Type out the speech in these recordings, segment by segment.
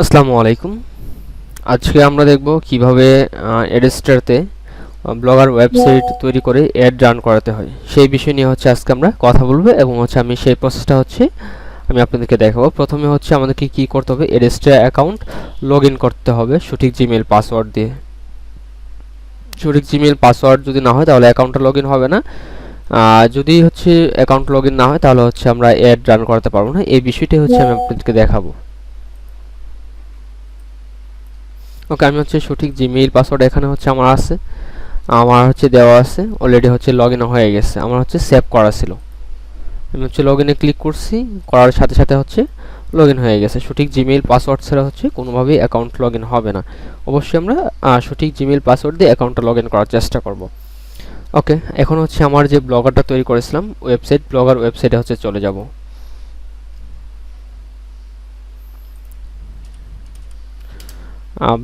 আসসালামু আলাইকুম। আজকে আমরা দেখব কীভাবে এডেস্টারতে ব্লগার ওয়েবসাইট তৈরি করে অ্যাড রান করাতে হয়। সেই বিষয় নিয়ে হচ্ছে আজকে আমরা কথা বলব এবং হচ্ছে আমি সেই প্রসেসটা হচ্ছে আমি আপনাদেরকে দেখাবো। প্রথমে হচ্ছে আমাদেরকে কি করতে হবে? এডেস্টার অ্যাকাউন্ট লগ করতে হবে সঠিক জিমেল পাসওয়ার্ড দিয়ে। সঠিক জিমেল পাসওয়ার্ড যদি না হয় তাহলে অ্যাকাউন্টটা লগ হবে না। যদি হচ্ছে অ্যাকাউন্ট লগ না হয় তাহলে হচ্ছে আমরা অ্যাড রান করাতে পারব না। এই বিষয়টি হচ্ছে আমি আপনাদেরকে দেখাবো। ওকে, আমি হচ্ছে সঠিক জিমেইল পাসওয়ার্ড এখানে হচ্ছে আমার আছে, আমার হচ্ছে দেওয়া আছে অলরেডি হচ্ছে লগ হয়ে গেছে, আমার হচ্ছে সেভ করা ছিল। আমি হচ্ছে লগ ক্লিক করছি, করার সাথে সাথে হচ্ছে লগ হয়ে গেছে। সঠিক জিমেইল পাসওয়ার্ড ছাড়া হচ্ছে কোনোভাবেই অ্যাকাউন্ট লগ হবে না। অবশ্যই আমরা সঠিক জিমেইল পাসওয়ার্ড দিয়ে অ্যাকাউন্টটা লগ করার চেষ্টা করব। ওকে, এখন হচ্ছে আমার যে ব্লগারটা তৈরি করেছিলাম ওয়েবসাইট ব্লগার ওয়েবসাইটে হচ্ছে চলে যাব।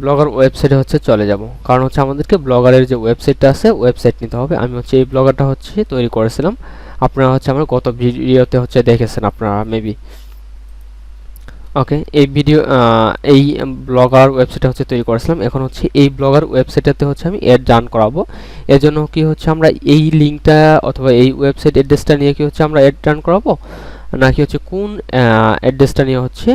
ব্লগার ওয়েবসাইটে হচ্ছে চলে যাব। কারণ হচ্ছে আমাদেরকে ব্লগারের যে ওয়েবসাইটটা আছে, ওয়েবসাইট নিতে হবে। আমি হচ্ছে এই ব্লগারটা হচ্ছে তৈরি করেছিলাম। আপনারা হচ্ছে আমার গত ভিডিওতে হচ্ছে দেখেছেন আপনারা মেবি ওকে এই ভিডিও এই ব্লগার ওয়েবসাইটটা হচ্ছে তৈরি করেছিলাম। এখন হচ্ছে এই ব্লগার ওয়েবসাইটটাতে হচ্ছে আমি অ্যাড রান করাবো। এর জন্য কি হচ্ছে আমরা এই লিঙ্কটা অথবা এই ওয়েবসাইট অ্যাড্রেসটা নিয়ে কি হচ্ছে আমরা অ্যাড রান করাবো? নাকি হচ্ছে কোন অ্যাড্রেসটা নিয়ে হচ্ছে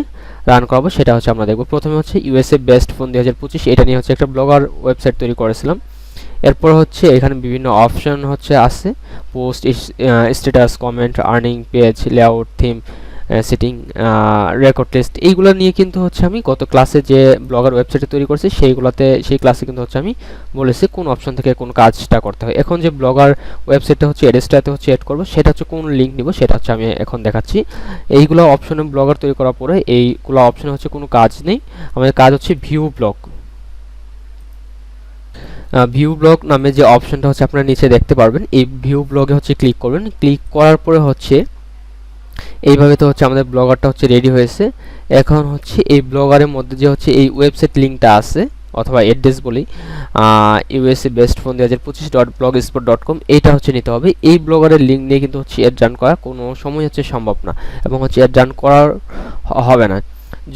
রান করাবো, সেটা হচ্ছে আমরা দেখব। প্রথমে হচ্ছে ইউএসএ বেস্ট ফোন দুই হাজার পঁচিশ, এটা নিয়ে হচ্ছে একটা ব্লগার ওয়েবসাইট তৈরি করেছিলাম। এরপর হচ্ছে এখানে বিভিন্ন অপশন হচ্ছে আছে, post status comment earning page layout theme setting record test এইগুলো নিয়ে কিন্তু হচ্ছে আমি গত ক্লাসে যে ব্লগার ওয়েবসাইটে তৈরি করছি, সেইগুলোতে, সেই ক্লাসে কিন্তু হচ্ছে আমি বলেছি কোন অপশন থেকে কোন কাজটা করতে হয়। এখন যে ব্লগার ওয়েবসাইটটা হচ্ছে এড্রেসটাতে হচ্ছে এড করব, সেটা হচ্ছে কোন লিঙ্ক নিব, সেটা হচ্ছে আমি এখন দেখাচ্ছি। এইগুলো অপশনে ব্লগার তৈরি করার পরে এইগুলো অপশনে হচ্ছে কোনো কাজ নেই। আমাদের কাজ হচ্ছে ভিউ ব্লগ ভিউ ব্লগ নামে যে অপশনটা হচ্ছে আপনারা নিচে দেখতে পারবেন, এই ভিউ ব্লগে হচ্ছে ক্লিক করবেন। ক্লিক করার পরে হচ্ছে এইভাবে তো হচ্ছে আমাদের ব্লগারটা হচ্ছে রেডি হয়েছে। এখন হচ্ছে এই ব্লগারের মধ্যে যে হচ্ছে এই ওয়েবসাইট লিঙ্কটা আছে, অথবা অ্যাড্রেস বলি ইউএসএ বেস্ট ফোন দুই হাজার পঁচিশ dot blogspot dot com এইটা হচ্ছে নিতে হবে। এই ব্লগারের লিঙ্ক নিয়ে কিন্তু হচ্ছে অ্যাড রান করা কোনো সময় হচ্ছে সম্ভব না এবং হচ্ছে অ্যাড রান করার হবে না।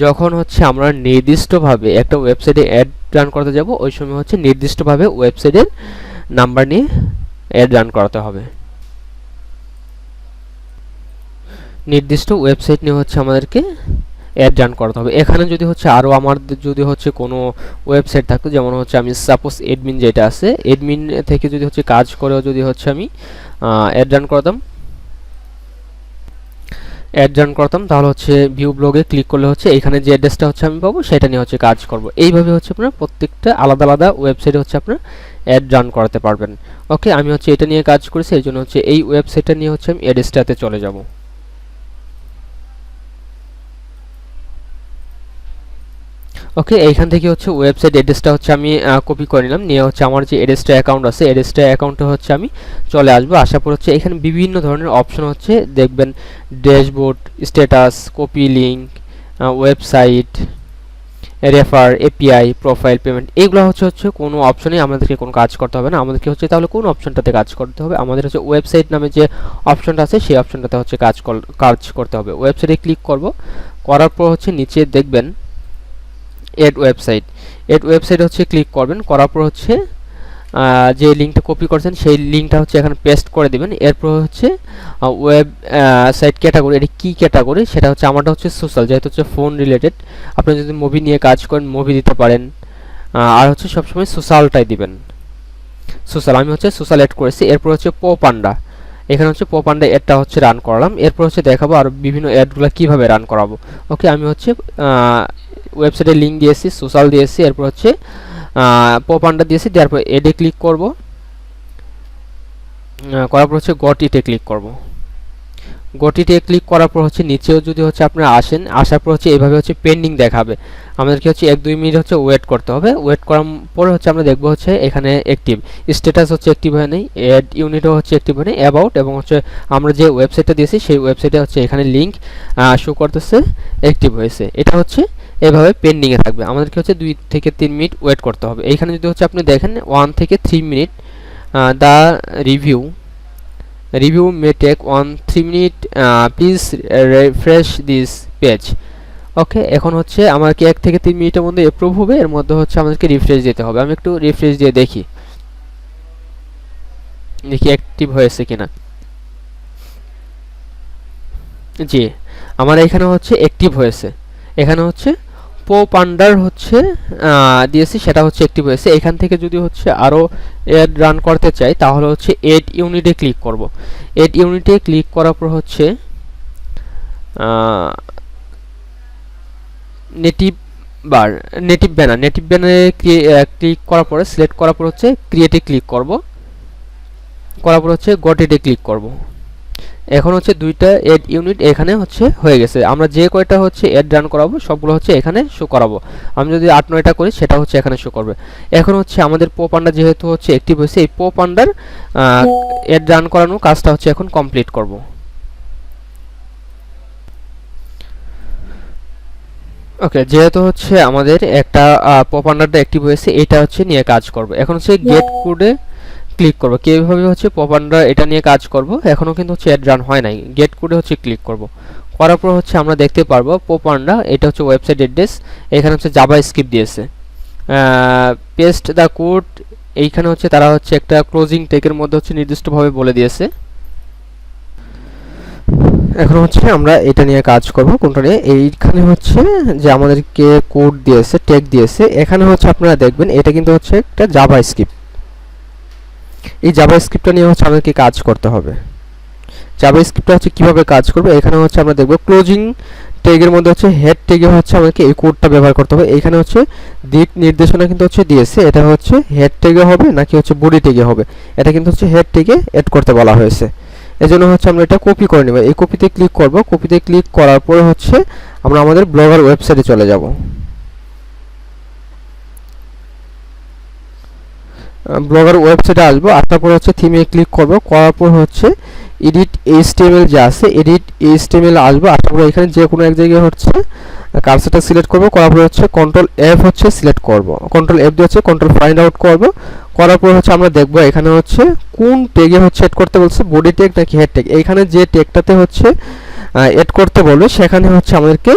যখন হচ্ছে আমরা নির্দিষ্টভাবে একটা ওয়েবসাইটে অ্যাড রান করতে যাব, ওই সময় হচ্ছে নির্দিষ্টভাবে ওয়েবসাইটের নাম্বার নিয়ে অ্যাড রান করাতে হবে। নির্দিষ্ট ওয়েবসাইট নিয়ে হচ্ছে আমাদেরকে অ্যাড রান করাতে হবে। এখানে যদি হচ্ছে আরও আমাদের যদি হচ্ছে কোনো ওয়েবসাইট থাকতো যেমন হচ্ছে আমি সাপোজ এডমিন যেটা আছে এডমিন থেকে যদি হচ্ছে কাজ করেও যদি হচ্ছে আমি অ্যাড রান করতাম। অ্যাড রান করতাম, তাহলে হচ্ছে ভিউ ব্লগে ক্লিক করলে হচ্ছে এখানে যে অ্যাড্রেসটা হচ্ছে আমি পাবো, সেটা নিয়ে হচ্ছে কাজ করব। এইভাবে হচ্ছে আপনার প্রত্যেকটা আলাদা আলাদা ওয়েবসাইটে হচ্ছে আপনার অ্যাড রান করাতে পারবেন। ওকে আমি হচ্ছে এটা নিয়ে কাজ করেছি, এই জন্য হচ্ছে এই ওয়েবসাইটটা নিয়ে হচ্ছে আমি অ্যাড্রেসটাতে চলে যাব। ওকে এইখান থেকে হচ্ছে ওয়েবসাইট অ্যাড্রেসটা হচ্ছে আমি কপি করে নিলাম। নিয়ে হচ্ছে আমার যে এডেস্টা অ্যাকাউন্ট আছে এডেস্টা অ্যাকাউন্টে হচ্ছে আমি চলে আসব। আসার পর হচ্ছে এখানে বিভিন্ন ধরনের অপশন হচ্ছে। দেখবেন dashboard status copy link website refer API profile payment এগুলো হচ্ছে হচ্ছে কোনো অপশনে আমাদেরকে কোনো কাজ করতে হবে না। আমাদেরকে হচ্ছে তাহলে কোন অপশনটাতে কাজ করতে হবে? আমাদের হচ্ছে ওয়েবসাইট নামে যে অপশনটা আছে, সেই অপশনটাতে হচ্ছে কাজ কাজ করতে হবে। ওয়েবসাইটে ক্লিক করব। করার পর হচ্ছে নিচে দেখবেন এড ওয়েবসাইট এড ওয়েবসাইট হচ্ছে ক্লিক করবেন, করার পর হচ্ছে যে লিঙ্কটা কপি করছেন, সেই লিঙ্কটা হচ্ছে এখানে পেস্ট করে দিবেন। এরপর হচ্ছে ওয়েব সাইট ক্যাটাগরি এটা কী ক্যাটাগরি সেটা হচ্ছে আমারটা হচ্ছে সোশ্যাল যেহেতু হচ্ছে ফোন রিলেটেড আপনি যদি মুভি নিয়ে কাজ করেন মুভি দিতে পারেন। আর হচ্ছে সবসময় সোশ্যালটাই দিবেন। সোশ্যাল আমি হচ্ছে সোশ্যাল অ্যাড করেছি। এরপর হচ্ছে পো পান্ডা এখানে হচ্ছে পো পান্ডা অ্যাডটা হচ্ছে রান করালাম। এরপর হচ্ছে দেখাবো আর বিভিন্ন অ্যাডগুলো কীভাবে রান করাবো। ওকে আমি হচ্ছে ওয়েবসাইটের লিঙ্ক দিয়েছি সোশ্যাল দিয়েছি এরপর হচ্ছে পপান্ডা দিয়েছি দেওয়ার পর এডে ক্লিক করব। করার পর হচ্ছে গটিতে ক্লিক করব। গটিতে ক্লিক করার পর হচ্ছে নিচেও যদি হচ্ছে আপনারা আসেন, আসার পর হচ্ছে এইভাবে হচ্ছে পেন্ডিং দেখাবে। আমাদেরকে হচ্ছে এক দুই মিনিট হচ্ছে ওয়েট করতে হবে। ওয়েট করার পরে হচ্ছে আমরা দেখব হচ্ছে এখানে অ্যাক্টিভ স্ট্যাটাস হচ্ছে অ্যাক্টিভ হয় নাই অ্যাড ইউনিটও হচ্ছে অ্যাক্টিভ হয় নাই অ্যাবাউট এবং হচ্ছে আমরা যে ওয়েবসাইটটা দিয়েছি, সেই ওয়েবসাইটে হচ্ছে এখানে লিঙ্ক শো করতেছে অ্যাক্টিভ হয়েছে। এটা হচ্ছে এভাবে পেন্ডিংয়ে থাকবে। আমাদেরকে হচ্ছে দুই থেকে তিন মিনিট ওয়েট করতে হবে। এইখানে যদি হচ্ছে আপনি দেখেন ওয়ান থেকে three minute the review review take one three minute uh, please refresh this page okay এখন হচ্ছে আমাকে এক থেকে তিন মিনিটের মধ্যে এপ্রুভ হবে এর মধ্যে হচ্ছে আমাদেরকে রিফ্রেশ দিতে হবে। আমি একটু রিফ্রেশ দিয়ে দেখি। দেখি অ্যাক্টিভ হয়েছে কিনা। জি আমার এখানে হচ্ছে অ্যাক্টিভ হয়েছে। এখানে হচ্ছে পো পান্ডার হচ্ছে দিয়েছি সেটা হচ্ছে অ্যাক্টিভ হয়েছে এখান থেকে যদি হচ্ছে আরও এড রান করতে চাই, তাহলে হচ্ছে এড ইউনিটে ক্লিক করব। এড ইউনিটে ক্লিক করার পর হচ্ছে native bar native banner native ব্যানারে ক্লিক করার পরে সিলেক্ট করার পর হচ্ছে ক্রিয়েটে ক্লিক করব। করার পর হচ্ছে গটেডে ক্লিক করব। এখন হচ্ছে দুইটা এড ইউনিট এখানে হচ্ছে হয়ে গেছে। আমরা যে কয়টা হচ্ছে এড রান করাবো, সবগুলো হচ্ছে এখানে শো করাবো। আমি যদি আট, নয়টা করি, সেটা হচ্ছে এখানে শো করবে। এখন হচ্ছে আমাদের পো পান্ডা যেহেতু হচ্ছে অ্যাক্টিভ হয়েছে, এই পো পান্ডার এড রান করানোর কাজটা হচ্ছে এখন কমপ্লিট করব। ওকে যেহেতু হচ্ছে আমাদের একটা পপ আন্ডারটা অ্যাক্টিভ হয়েছে, এটা হচ্ছে নিয়ে কাজ করব। এখন হচ্ছে গেট কোডে ক্লিক করব। কীভাবে হচ্ছে পপ আন্ডার এটা নিয়ে কাজ করব? এখনও কিন্তু হচ্ছে অ্যাড রান হয় নাই। গেট কোডে হচ্ছে ক্লিক করব। করার পর হচ্ছে আমরা দেখতে পারব পপ আন্ডা এটা হচ্ছে ওয়েবসাইট অ্যাড্রেস এখানে হচ্ছে জাভা স্ক্রিপ্ট দিয়েছে। পেস্ট দ্য কোড এইখানে হচ্ছে তারা হচ্ছে একটা ক্লোজিং টেকের মধ্যে হচ্ছে নির্দিষ্টভাবে বলে দিয়েছে। এখন হচ্ছে আমরা এটা নিয়ে কাজ করব, কোনটা নিয়ে? এইখানে হচ্ছে যে আমাদেরকে কোড দিয়েছে টেক দিয়েছে, এখানে হচ্ছে আপনারা দেখবেন এটা কিন্তু হচ্ছে একটা জাভা স্ক্রিপ্ট এই জাভা স্ক্রিপ্টটা নিয়ে হচ্ছে আমাদেরকে কাজ করতে হবে। জাভা স্ক্রিপ্টটা হচ্ছে কীভাবে কাজ করবে? এখানে হচ্ছে আমরা দেখব ক্লোজিং টেগের মধ্যে হচ্ছে হেড টেগে হচ্ছে আমাদেরকে এই কোডটা ব্যবহার করতে হবে। এখানে হচ্ছে দিক নির্দেশনা কিন্তু হচ্ছে দিয়েছে। এটা হচ্ছে হেড টেগে হবে নাকি হচ্ছে বডি টেগে হবে? এটা কিন্তু হচ্ছে হেড টেগে এড করতে বলা হয়েছে। এজন্য হচ্ছে আমরা এটা কপি করে নেব। এই কপিতে ক্লিক করব। কপিতে ক্লিক করার পরে হচ্ছে আমরা আমাদের ব্লগার ওয়েবসাইটে চলে যাব। ব্লগার ওয়েবসাইটে আসব আসার পর হচ্ছে থিমে ক্লিক করব, করার পর হচ্ছে এডিট এইচটিএমএল যে আছে এডিট এইচটিএমএল আসব আসার পর এখানে যে কোনো এক জায়গায় হচ্ছে কার্সারটা সিলেক্ট করব, করার পর হচ্ছে কন্ট্রোল এফ হচ্ছে সিলেক্ট করব। কন্ট্রোল এফ দিয়ে হচ্ছে কন্ট্রোল ফাইন্ড আউট করব, করার পর হচ্ছে আমরা দেখব এখানে হচ্ছে কোন টেগে হচ্ছে এড করতে বলছে বডি টেগ নাকি হেড টেগ এইখানে যে টেগটাতে হচ্ছে এড করতে বলবে, সেখানে হচ্ছে আমাদেরকে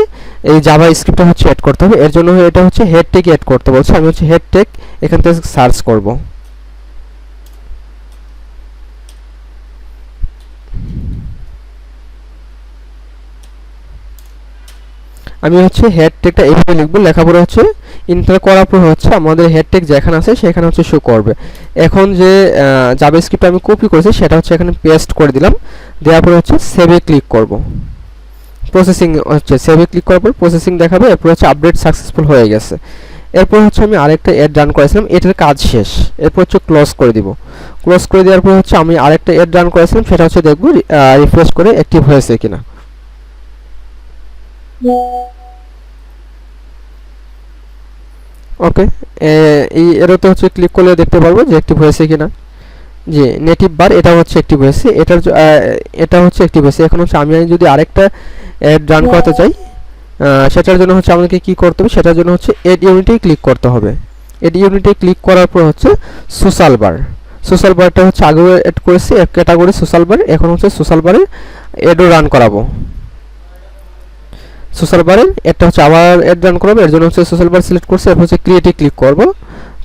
এই জাভা স্ক্রিপ্টটা হচ্ছে এড করতে হবে। এর জন্য এটা হচ্ছে হেড টেগ এড করতে বলছে। আমি হচ্ছে হেড টেগ এখান থেকে সার্চ করব। আমি হচ্ছে হেড টেকটা এইভাবে লিখব লেখাপড়া হচ্ছে ইন্টার করার পর হচ্ছে আমাদের হেড টেক যেখানে আছে সেখানে হচ্ছে শো করবে। এখন যে জাভা স্ক্রিপ্ট আমি কপি করেছি সেটা হচ্ছে এখানে পেস্ট করে দিলাম, দেওয়ার পরে হচ্ছে সেভে ক্লিক করব। প্রসেসিং হচ্ছে সেভে ক্লিক করার পর প্রসেসিং দেখাবে, এরপর হচ্ছে আপডেট সাকসেসফুল হয়ে গেছে। এরপর হচ্ছে আমি আরেকটা এড রান করেছিলাম, এটার কাজ শেষ। এরপর হচ্ছে ক্লোজ করে দিব। ক্লোজ করে দেওয়ার পর হচ্ছে আমি আরেকটা এড রান করেছিলাম, সেটা হচ্ছে দেখব রিফ্রেশ করে অ্যাক্টিভ হয়েছে কিনা। ওকে এই এরোতে হচ্ছে ক্লিক করলে দেখতে পারব যে অ্যাক্টিভ হয়েছে কিনা। জি নেটিভ বার এটা হচ্ছে অ্যাক্টিভ হয়েছে। এটার এটা হচ্ছে অ্যাক্টিভ হয়েছে। এখন হচ্ছে আমি যদি আরেকটা অ্যাড রান করতে চাই সেটার জন্য হচ্ছে আমাদেরকে কি করতে হবে? সেটার জন্য হচ্ছে এড ইউনিটে ক্লিক করতে হবে। এড ইউনিটে ক্লিক করার পর হচ্ছে সোশ্যাল বার সোশ্যাল বারটা হচ্ছে আগে অ্যাড করেছি, এক ক্যাটাগরি সোশ্যাল বার এখন হচ্ছে সোশ্যাল বারে এডও রান করাবো। সোশ্যাল বারে এটা হচ্ছে আবার অ্যাড রান করব, এর জন্য হচ্ছে সোশ্যাল বার সিলেক্ট করছে, এরপর হচ্ছে ক্রিয়েটে ক্লিক করব।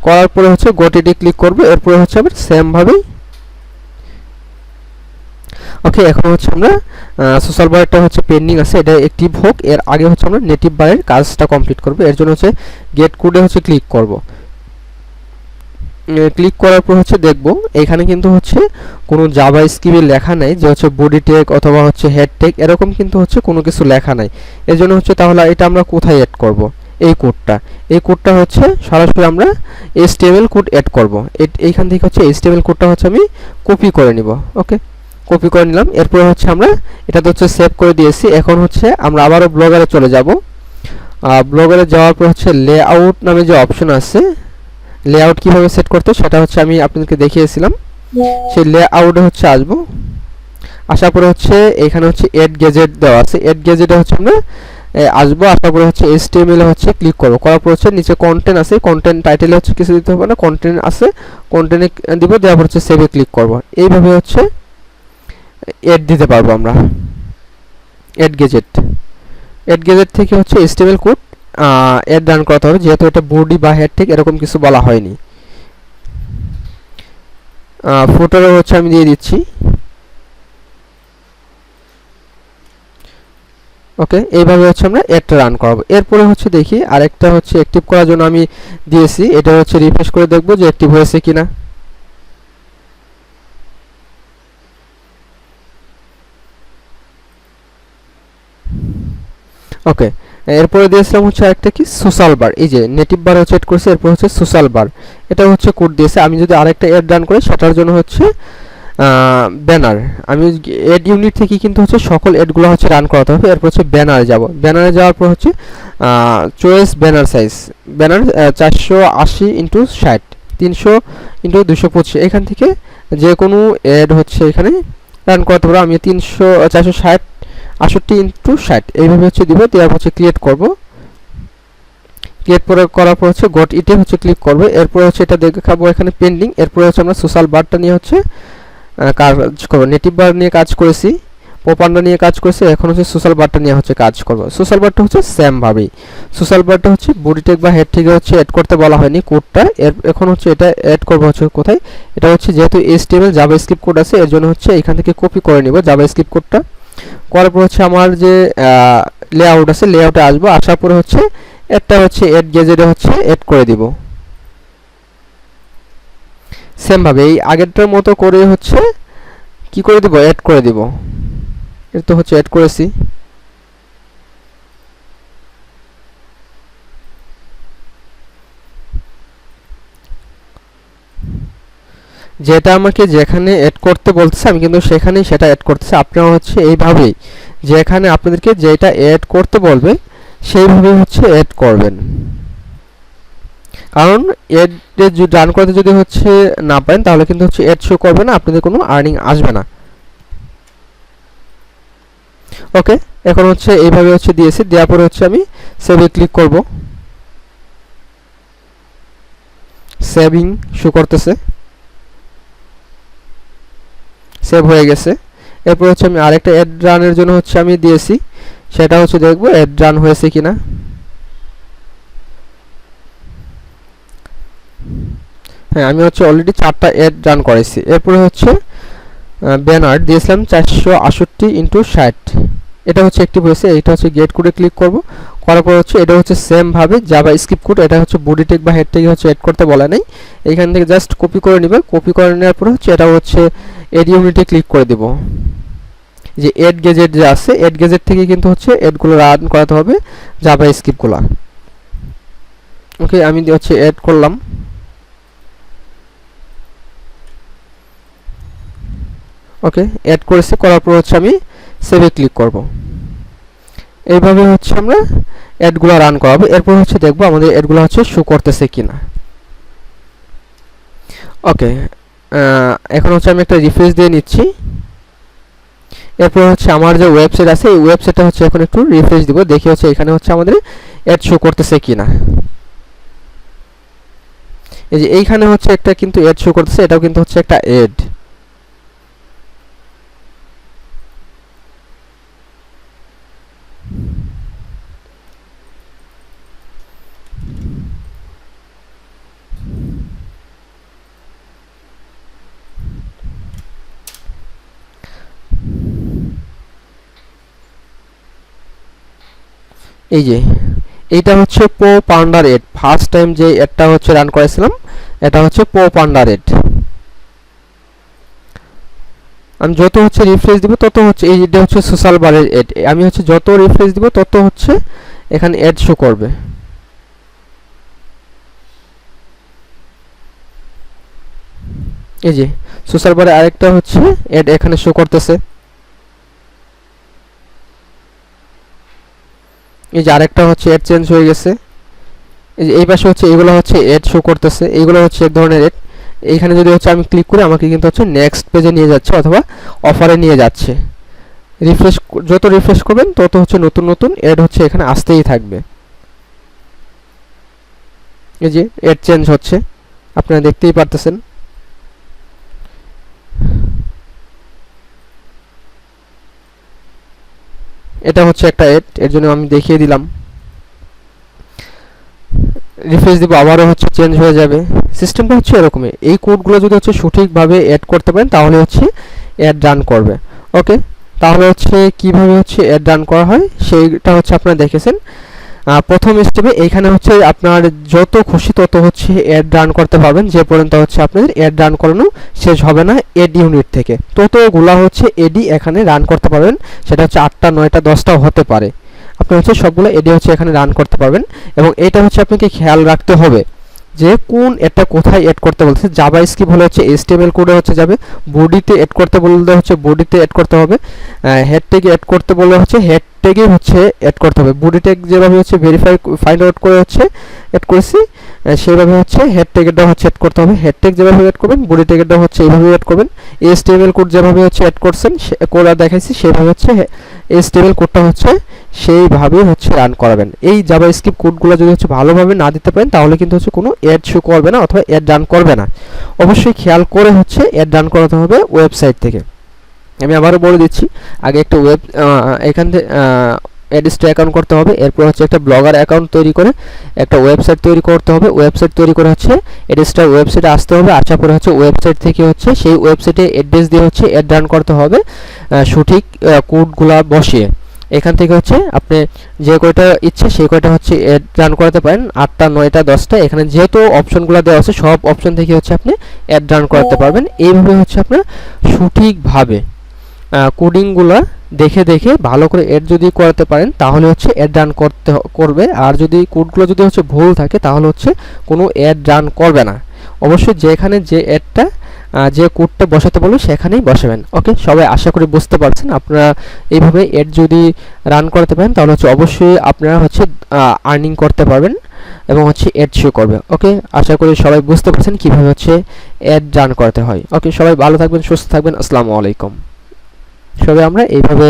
করার পরে হচ্ছে গোটিতে ক্লিক করব, এরপরে হচ্ছে আবার সেম ভাবে ওকে এখন হচ্ছে আমরা সোশ্যাল বারটা হচ্ছে পেন্ডিং আছে, এটা অ্যাক্টিভ হোক, এর আগে হচ্ছে আমরা নেটিভ বারের কাজটা কমপ্লিট করব, এর জন্য হচ্ছে গেট কোডে হচ্ছে ক্লিক করব। ক্লিক করার পর হচ্ছে দেখব, এখানে কিন্তু হচ্ছে কোনো জাভা স্ক্রিপ্টে লেখা নাই যে হচ্ছে বডি টেক অথবা হচ্ছে হেড টেক এরকম কিন্তু হচ্ছে কোনো কিছু লেখা নাই। এর জন্য হচ্ছে তাহলে এটা আমরা কোথায় অ্যাড করব? এই কোডটা এই কোডটা হচ্ছে সরাসরি আমরা এইচটিএমএল কোড অ্যাড করব। এইখান থেকে হচ্ছে এইচটিএমএল কোডটা হচ্ছে আমি কপি করে নিব ওকে কপি করে নিলাম, এরপরে হচ্ছে আমরা এটাতে হচ্ছে সেভ করে দিয়েছি। এখন হচ্ছে আমরা আবারও ব্লগারে চলে যাব। ব্লগারে যাওয়ার পর হচ্ছে লেআউট নামে যে অপশন আছে লেআউট কীভাবে সেট করতে সেটা হচ্ছে আমি আপনাদেরকে দেখিয়েছিলাম। সেই লেআউটে হচ্ছে আসব। আসার পরে হচ্ছে এখানে হচ্ছে এড গেজেট দেওয়া আছে। এড গেজেটে হচ্ছে আমরা আসব। আসার পরে হচ্ছে এইচটিএমএল হচ্ছে ক্লিক করব। করার পর হচ্ছে নিচে কন্টেন্ট আছে। কন্টেন্ট টাইটেলে হচ্ছে কিছু দিতে হবে না। কন্টেন্ট আছে। কন্টেন্টে দিব, দেওয়ার পর হচ্ছে সেভে ক্লিক করব। এইভাবে হচ্ছে এড দিতে পারব আমরা। এড গেজেট এড গেজেট থেকে হচ্ছে স্টেবল কোড এড রান করাতে হবে যেহেতু এটা বডি বা হেড ঠিক এরকম কিছু বলা হয়নি। ফুটারও হচ্ছে আমি দিয়ে দিচ্ছি। ওকে এইভাবে হচ্ছে আমরা এডটা রান করাবো। এরপরে হচ্ছে দেখি, আরেকটা হচ্ছে অ্যাক্টিভ করার জন্য আমি দিয়েছি। এটা হচ্ছে রিফ্রেশ করে দেখব যে অ্যাক্টিভ হয়েছে কিনা। ওকে এরপরে দিয়েছিলাম হচ্ছে আরেকটা কি? সোশ্যাল বার এই যে নেটিভ বার হচ্ছে এড করেছে, এরপর হচ্ছে সোশ্যাল বার এটা হচ্ছে কোড দিয়েছে। আমি যদি আরেকটা এড রান করি, সেটার জন্য হচ্ছে ব্যানার আমি এড ইউনিট থেকে কিন্তু হচ্ছে সকল এডগুলো হচ্ছে রান করাতে হবে। এরপর হচ্ছে ব্যানারে যাব। ব্যানারে যাওয়ার পর হচ্ছে চয়েস ব্যানার সাইজ ব্যানার চারশো আশি ইন্টু ষাট, তিনশো ইন্টু দুশো পঁচিশ। এখান থেকে যে কোনো এড হচ্ছে এখানে রান করাতে পারব আমি তিনশো, চারশো ষাট আষট্টি ইন্টু ষাট। এইভাবে হচ্ছে দিব দেওয়ার হচ্ছে ক্রিয়েট করব। ক্রিয়েট করে করার পর হচ্ছে গট ইটে হচ্ছে ক্লিক করব। এরপর হচ্ছে এটা দেখাবো এখানে পেন্ডিং এরপর হচ্ছে আমরা সোশ্যাল বারটা নিয়ে হচ্ছে কাজ করব। নেটিভ বার নিয়ে কাজ করেছি পোপান্ডা নিয়ে কাজ করেছি, এখন হচ্ছে সোশ্যাল বারটা নিয়ে হচ্ছে কাজ করব। সোশ্যাল বারটা হচ্ছে ভাবেই। সোশ্যাল বারটা হচ্ছে বডি টেক বা হেড থেকে হচ্ছে অ্যাড করতে বলা হয়নি কোডটা এর এখন হচ্ছে এটা অ্যাড করব হচ্ছে কোথায়? এটা হচ্ছে যেহেতু as HTML JavaScript code আছে, এর জন্য হচ্ছে এখান থেকে কপি করে নিব জাভা স্ক্রিপ্ট কোডটা করার পর হচ্ছে আমার যে লেআউট আছে লেআউটে আসব, আসার পরে হচ্ছে একটা হচ্ছে এড গেজেটে হচ্ছে এড করে দিব। সেম ভাবে, এই আগেরটার মতো করে হচ্ছে কি করে দিব? এড করে দিব। এটা তো হচ্ছে এড করেছি। যেটা আমাকে যেখানে অ্যাড করতে বলতেছে, আমি কিন্তু সেখানেই সেটা অ্যাড করতেছি। আপনারা হচ্ছে এইভাবেই, যেখানে আপনাদেরকে যেটা অ্যাড করতে বলবে, সেইভাবে হচ্ছে অ্যাড করবেন। কারণ এড রান করতে যদি হচ্ছে না পারেন, তাহলে কিন্তু হচ্ছে এড শো করবে না, আপনাদের কোনো আর্নিং আসবে না। ওকে? এখন হচ্ছে এইভাবে হচ্ছে দিয়েছি, দেওয়ার পরে হচ্ছে আমি সেভে ক্লিক করব। সেভিং শো করতেছে। সেভ হয়ে গেছে। এরপর হচ্ছে আমি আরেকটা অ্যাড রানের জন্য হচ্ছে আমি দিয়েছি। সেটা হচ্ছে দেখব অ্যাড রান হয়েছে কিনা। হ্যাঁ আমি হচ্ছে অলরেডি চারটা অ্যাড রান করেছি এরপরে হচ্ছে ব্যানার দিয়েছিলাম চারশো আষট্টি ইন্টু ষাট। এটা হচ্ছে একটি হয়েছে এটা হচ্ছে গেট কোডে ক্লিক করব। করার পর হচ্ছে এটা হচ্ছে সেম ভাবে জাভা স্ক্রিপ্ট কোড এটা হচ্ছে বডি টেক বা হেড টেক হচ্ছে অ্যাড করতে বলা নেই। এইখান থেকে জাস্ট কপি করে নেবে। কপি করে নেওয়ার পর হচ্ছে এটা হচ্ছে এড ইউনিটে ক্লিক করে দেব। যে এড গেজেট যে আছে এড গেজেট থেকে কিন্তু হচ্ছে এডগুলো রান করাতে হবে জাভা স্ক্রিপ্টগুলো ওকে আমি হচ্ছে এড করলাম। ওকে অ্যাড করেছি, করার পর হচ্ছে আমি সেভে ক্লিক করব। এইভাবে হচ্ছে আমরা অ্যাডগুলো রান করাবো। এরপর হচ্ছে দেখব আমাদের অ্যাডগুলো হচ্ছে শো করতেছে কিনা। ওকে এখন হচ্ছে আমি একটা রিফ্রেশ দিয়ে নিচ্ছি। এরপর হচ্ছে আমার যে ওয়েবসাইট আছে, এই ওয়েবসাইটটা হচ্ছে এখন একটু রিফ্রেশ দিব, দেখি হচ্ছে এখানে হচ্ছে আমাদের অ্যাড শো করতেছে কিনা। এই যে এইখানে হচ্ছে একটা কিন্তু অ্যাড শো করতেছে, এটাও কিন্তু হচ্ছে একটা অ্যাড এই যে এইটা হচ্ছে পো পান্ডার এড ফার্স্ট টাইম যে এডটা হচ্ছে রান করেছিলাম, এটা হচ্ছে পো পান্ডার এড আমি যত হচ্ছে রিফ্রেশ দিব, তত হচ্ছে এই এটা হচ্ছে সোশ্যাল বারের এড আমি হচ্ছে যত রিফ্রেশ দিব, তত হচ্ছে এখানে এড শো করবে। এই যে সোশ্যাল বারে আরেকটা হচ্ছে এড এখানে শো করতেছে। এই যে আরেকটা হচ্ছে এড চেঞ্জ হয়ে গেছে। এই যে এই পাশে হচ্ছে, এগুলো হচ্ছে এড শো করতেছে। এইগুলো হচ্ছে এক ধরনের এড এইখানে যদি হচ্ছে আমি ক্লিক করি আমাকে কিন্তু হচ্ছে নেক্সট পেজে নিয়ে যাচ্ছে অথবা অফারে নিয়ে যাচ্ছে। রিফ্রেশ যত রিফ্রেশ করবেন, তত হচ্ছে নতুন নতুন এড হচ্ছে এখানে আসতেই থাকবে। এই যে এড চেঞ্জ হচ্ছে। আপনারা দেখতেই পারতেছেন। এটা হচ্ছে একটা এড এর জন্য আমি দেখিয়ে দিলাম। রিফ্রেশ দিব, আবারও হচ্ছে চেঞ্জ হয়ে যাবে। সিস্টেমটা হচ্ছে এরকমই। এই কোডগুলো যদি হচ্ছে সঠিকভাবে অ্যাড করতে পারেন, তাহলে হচ্ছে অ্যাড রান করবে। ওকে তাহলে হচ্ছে কীভাবে হচ্ছে অ্যাড রান করা হয়, সেইটা হচ্ছে আপনারা দেখেছেন। প্রথম স্টেপে এইখানে হচ্ছে আপনার যত খুশি তত হচ্ছে অ্যাড রান করতে পারবেন। যে পর্যন্ত হচ্ছে আপনাদের অ্যাড রান করানো শেষ হবে না এড ইউনিট থেকে। ততগুলা হচ্ছে এডি এখানে রান করতে পারবেন। সেটা হচ্ছে আটটা, নয়টা দশটাও হতে পারে। আপনি হচ্ছে সবগুলো এডি হচ্ছে এখানে রান করতে পারবেন এবং এটা হচ্ছে আপনাকে খেয়াল রাখতে হবে যে কোন এটা কোথায় এড করতে বলছে জাভা স্ক্রিপ্ট হলে হচ্ছে এইচটিএমএল কোডে হচ্ছে যাবে। বডিতে এড করতে বললে হচ্ছে বডিতে এড করতে হবে। হেড ট্যাগে এড করতে বললে হচ্ছে হেড ট্যাগে হচ্ছে এড করতে হবে। বডি ট্যাগ যেভাবে হচ্ছে ভেরিফাই ফাইন্ড আউট করে হচ্ছে এড করেছি আহ, সেইভাবে হচ্ছে হেড ট্যাগেরটা হচ্ছে এড করতে হবে। হেড ট্যাগ যেভাবে এড করবেন বডি ট্যাগেরটা হচ্ছে এইভাবে এড করবেন। এইচটিএমএল কোড যেভাবে হচ্ছে এড করছেন কোড আর দেখাইছি সেইভাবে হচ্ছে এইচটিএমএল কোডটা হচ্ছে সেইভাবে হচ্ছে রান করাবেন। এই জাভা স্ক্রিপ্ট কোডগুলো যদি হচ্ছে ভালোভাবে না দিতে পারেন তাহলে কিন্তু হচ্ছে কোনো অ্যাড শো করবে না অথবা অ্যাড রান করবে না। অবশ্যই খেয়াল করে হচ্ছে অ্যাড রান করাতে হবে ওয়েবসাইট থেকে। আমি আবারও বলে দিচ্ছি আগে একটা ওয়েব এখান থেকে অ্যাডিস্টো অ্যাকাউন্ট করতে হবে এরপর হচ্ছে একটা ব্লগার অ্যাকাউন্ট তৈরি করে একটা ওয়েবসাইট তৈরি করতে হবে ওয়েবসাইট তৈরি করে হচ্ছে অ্যাডিসটা ওয়েবসাইটে আসতে হবে আসার পরে হচ্ছে ওয়েবসাইট থেকে হচ্ছে সেই ওয়েবসাইটে অ্যাড্রেস দিয়ে হচ্ছে অ্যাড রান করতে হবে সঠিক কোডগুলা বসিয়ে। এখান থেকে হচ্ছে আপনি যে কয়টা ইচ্ছে সেই কয়টা হচ্ছে অ্যাড রান করাতে পারেন আটটা নয়টা দশটা এখানে যেহেতু অপশনগুলো দেওয়া আছে সব অপশন থেকে হচ্ছে আপনি অ্যাড রান করাতে পারবেন। এইভাবে হচ্ছে আপনার সঠিকভাবে কোডিংগুলো দেখে দেখে ভালো করে এড যদি করাতে পারেন, তাহলে হচ্ছে অ্যাড রান করতে করবে। আর যদি কোডগুলো যদি হচ্ছে ভুল থাকে, তাহলে হচ্ছে কোনো অ্যাড রান করবে না। অবশ্যই যেখানে যে অ্যাডটা যে কোডটা বসাতে বলবে, সেখানেই বসাবেন। ওকে সবাই আশা করি বুঝতে পারছেন। আপনারা এইভাবে এড যদি রান করাতে পারেন, তাহলে হচ্ছে অবশ্যই আপনারা হচ্ছে আর্নিং করতে পারবেন এবং হচ্ছে অ্যাড শো করবে। ওকে আশা করি সবাই বুঝতে পারছেন কীভাবে হচ্ছে অ্যাড রান করতে হয়। ওকে সবাই ভালো থাকবেন, সুস্থ থাকবেন। আসসালামু আলাইকুম। সবাই আমরা এইভাবে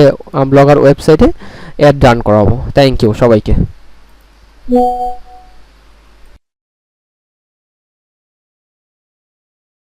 ব্লগার ওয়েবসাইটে অ্যাড ডান করাবো। থ্যাংক ইউ সবাইকে।